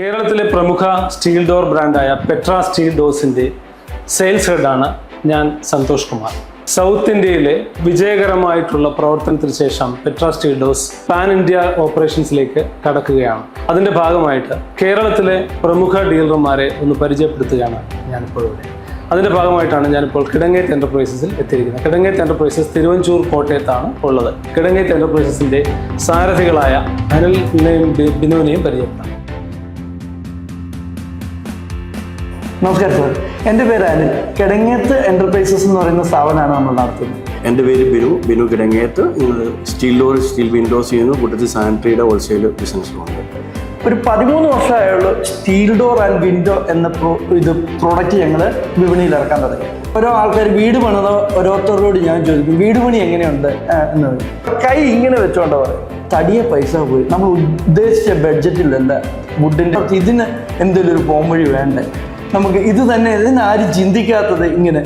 കേരളത്തിലെ പ്രമുഖ steel door ബ്രാൻഡായ പെട്ര സ്റ്റീൽ ഡോസിന്റെ സെയിൽസ് ഹെഡാണ് ഞാൻ സന്തോഷ് കുമാർ. സൗത്ത് ഇന്ത്യയിലെ വിജയകരമായിട്ടുള്ള പ്രവർത്തനത്തിന് ശേഷം Petra steel doors pan India ഓപ്പറേഷൻസിലേക്ക് കടക്കുകയാണ്. അതിന്റെ ഭാഗമായിട്ട് കേരളത്തിലെ പ്രമുഖ ഡീലർമാരെ ഒന്ന് പരിചയപ്പെടുത്തുകയാണ് ഞാനിപ്പോൾ ഇവിടെ. അതിന്റെ ഭാഗമായിട്ടാണ് ഞാനിപ്പോൾ കിടങ്ങേത്ത് എന്റർപ്രൈസസിൽ എത്തിയിരിക്കുന്നത്. കിടങ്ങേത്ത് എന്റർപ്രൈസസ് തിരുവഞ്ചൂർ കോട്ടയത്താണ് ഉള്ളത്. കിടങ്ങേത്ത് എന്റർപ്രൈസസിന്റെ സാരഥികളായ ബി- ബിനുവിനെയും പരിചയപ്പെടാം നമസ്കാരം സാർ. എന്റെ പേര് അനിൽ. കിടങ്ങേത്ത് എന്റർപ്രൈസസ് എന്ന് പറയുന്ന സ്ഥാപനമാണ് നമ്മൾ നടത്തുന്നത്. എന്റെ പേര് Binu. Binu Kidangeth. Steel door steel windows ചെയ്യുന്നു. കൂട്ടത്തിൽ സാനിറ്ററിയുടെ ഹോൾസെയിൽ ബിസിനസ്സുമുണ്ട് ഒരു പതിമൂന്ന് വർഷമായുള്ള സ്റ്റീൽ ഡോർ ആൻഡ് വിൻഡോ എന്ന പ്രോ ഇത് പ്രോഡക്റ്റ് ഞങ്ങൾ വിപണിയിൽ ഇറക്കാൻ തുടങ്ങി. ഓരോ ആൾക്കാർ വീട് പണിത ഓരോരുത്തരോട് ഞാൻ ചോദിക്കും വീട് പണി എങ്ങനെയുണ്ട്? എന്ന് കൈ ഇങ്ങനെ വെച്ചോണ്ടവർ പറയും. തടിയ പൈസ പോയി. നമ്മൾ ഉദ്ദേശിച്ച ബഡ്ജറ്റിൽ ബഡ്ജറ്റിലല്ല. വുഡിന്റെ ഇതിന് എന്തെങ്കിലും ഒരു പോംവഴി വേണ്ടേ? നമുക്ക് ഇത് തന്നെ ഇതിന് ആരും ചിന്തിക്കാത്തത് ഇങ്ങനെ.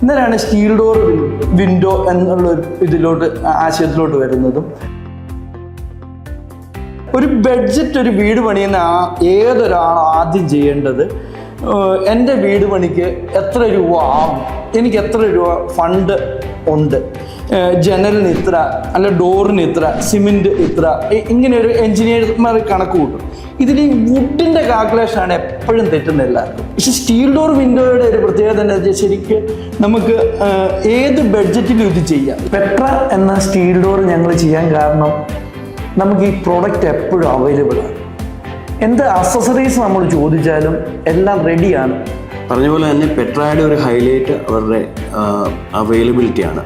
ഇന്നലാണ് സ്റ്റീൽ ഡോർ വിൻഡോ എന്നുള്ള ഇതിലോട്ട് ആശയത്തിലോട്ട് വരുന്നതും. ഒരു ബഡ്ജറ്റ് ഒരു വീട് പണിയുന്ന ഏതൊരാൾ ആദ്യം ചെയ്യേണ്ടത്? എന്റെ വീട് പണിക്ക് എത്ര രൂപ ആവും? എനിക്ക് എത്ര രൂപ ഫണ്ട് ഉണ്ട്? ജനലിന് ഇത്ര അല്ല ഡോറിന് ഇത്ര സിമെന്റ് ഇത്ര ഇങ്ങനെ ഒരു എഞ്ചിനീയർമാർ കണക്ക് കൂട്ടും. ഇതിൽ ഈ വുഡിന്റെ കാൽക്കുലേഷനാണ് എപ്പോഴും തെറ്റുന്ന എല്ലാവർക്കും. പക്ഷെ സ്റ്റീൽ ഡോർ വിൻഡോയുടെ ഒരു പ്രത്യേകത എന്താ വെച്ചാൽ ശരിക്കും നമുക്ക് ഏത് ബഡ്ജറ്റിലും ഇത് ചെയ്യാം. പെട്ര എന്ന സ്റ്റീൽ ഡോർ ഞങ്ങൾ ചെയ്യാൻ കാരണം നമുക്ക് ഈ പ്രോഡക്റ്റ് എപ്പോഴും അവൈലബിൾ ആണ്. എന്ത് അക്സസറീസ് നമ്മൾ ചോദിച്ചാലും എല്ലാം റെഡിയാണ് പറഞ്ഞ പോലെ തന്നെ പെട്രയുടെ ഒരു ഹൈലൈറ്റ് അവരുടെ അവൈലബിലിറ്റി ആണ്.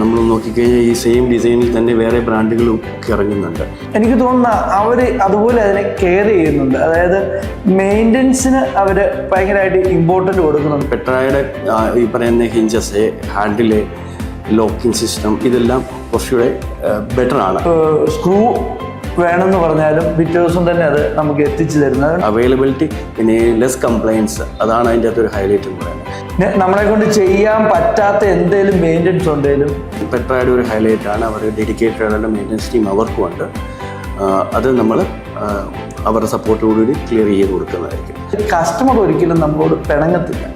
നമ്മൾ നോക്കിക്കഴിഞ്ഞാൽ ഈ സെയിം ഡിസൈനിൽ തന്നെ വേറെ ബ്രാൻഡുകളും ഒക്കെ ഇറങ്ങുന്നുണ്ട്. എനിക്ക് തോന്നുന്ന അവർ അതുപോലെ അതിനെ കെയർ ചെയ്യുന്നുണ്ട്. അതായത് മെയിന്റനൻസിന് അവർ ഭയങ്കരമായിട്ട് ഇമ്പോർട്ടന്റ് കൊടുക്കുന്നുണ്ട്. പെട്രായുടെ ഈ പറയുന്ന ഹിഞ്ചസ് ഹാൻഡിൽ ലോക്കിംഗ് സിസ്റ്റം ഇതെല്ലാം കുറച്ചുകൂടെ ബെറ്റർ ആണ്. സ്ക്രൂ വേണമെന്ന് പറഞ്ഞാലും പിറ്റേ ദിവസം തന്നെ അത് നമുക്ക് എത്തിച്ചു തരുന്നത്. അവൈലബിലിറ്റി പിന്നെ ലെസ് കംപ്ലൈൻസ് അതാണ് അതിന്റെ അകത്ത് ഒരു ഹൈലൈറ്റ് എന്ന് പറയുന്നത്. പിന്നെ നമ്മളെ കൊണ്ട് ചെയ്യാൻ പറ്റാത്ത എന്തേലും മെയിന്റനൻസ് ഉണ്ടെങ്കിലും. പെട്രയുടെ ഒരു ഹൈലൈറ്റ് ആണ്. അവർ ഡെഡിക്കേറ്റഡ് ആയിട്ടുള്ള മെയിന്റനൻസ് ടീം അവർക്കും ഉണ്ട്. അത് നമ്മൾ അവരുടെ സപ്പോർട്ടോടുകൂടി ക്ലിയർ ചെയ്ത് കൊടുക്കുന്നതായിരിക്കും. കസ്റ്റമർ ഒരിക്കലും നമ്മളോട് പിണങ്ങത്തില്ല.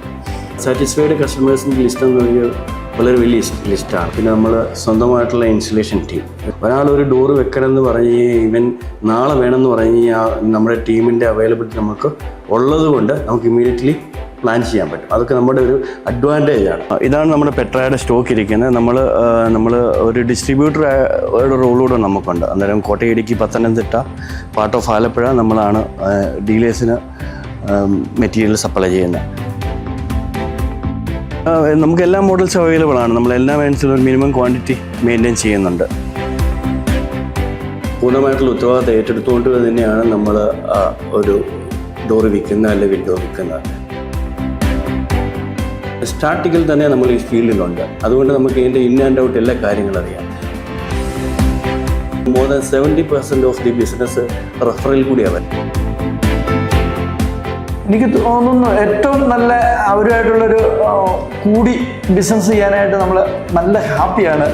സാറ്റിസ്ഫൈഡ് കസ്റ്റമേഴ്സിന്റെ ലിസ്റ്റ് എന്ന് പറയുന്നത് വളരെ വലിയ ലിസ്റ്റാണ്. പിന്നെ നമ്മൾ സ്വന്തമായിട്ടുള്ള ഇൻസ്റ്റലേഷൻ ടീം ഒരാൾ ഒരു ഡോറ് വെക്കണം എന്ന് പറഞ്ഞ് ഇവൻ നാളെ വേണമെന്ന് പറഞ്ഞ് കഴിഞ്ഞാൽ നമ്മുടെ ടീമിന്റെ അവൈലബിലിറ്റി നമുക്ക് ഉള്ളത് കൊണ്ട് നമുക്ക് ഇമ്മീഡിയറ്റ്ലി പ്ലാൻ ചെയ്യാൻ പറ്റും. അതൊക്കെ നമ്മുടെ ഒരു അഡ്വാന്റേജ് ആണ്. ഇതാണ് നമ്മുടെ പെട്രയുടെ സ്റ്റോക്ക് ഇരിക്കുന്നത്. നമ്മൾ നമ്മൾ ഒരു ഡിസ്ട്രിബ്യൂട്ടർ റോളൂടെ നമുക്കുണ്ട്. അന്നേരം കോട്ടയം ഇടുക്കി പത്തനംതിട്ട പാർട്ട് ഓഫ് ആലപ്പുഴ നമ്മളാണ് ഡീലേഴ്സിന് മെറ്റീരിയൽ സപ്ലൈ ചെയ്യുന്നത്. നമുക്ക് എല്ലാ മോഡൽസും അവൈലബിൾ ആണ്. നമ്മൾ എല്ലാ വേൻസിലും ഒരു മിനിമം ക്വാണ്ടിറ്റി മെയിന്റെയിൻ ചെയ്യുന്നുണ്ട്. പൂർണമായിട്ടുള്ള ഉത്തരവാദിത്തം ഏറ്റെടുത്തുകൊണ്ട് തന്നെയാണ് നമ്മൾ ഒരു ഡോർ വിൽക്കുന്ന അല്ലെങ്കിൽ വിൻഡോ വിൽക്കുന്നത് സ്റ്റാർട്ടിങ്ങിൽ തന്നെ നമ്മൾ ഈ ഫീൽഡിലുണ്ട് അതുകൊണ്ട് നമുക്ക് ഇതിന്റെ ഇൻ ആൻഡ് ഔട്ട് എല്ലാ കാര്യങ്ങളും അറിയാം. More than seventy percent of the business റെഫറിൽ കൂടിയാണ് വരുന്നത് എനിക്ക് തോന്നുന്നു ഏറ്റവും നല്ല അവരുമായിട്ടുള്ളൊരു കൂടി ബിസിനസ് ചെയ്യാനായിട്ട് നമ്മൾ നല്ല ഹാപ്പിയാണ്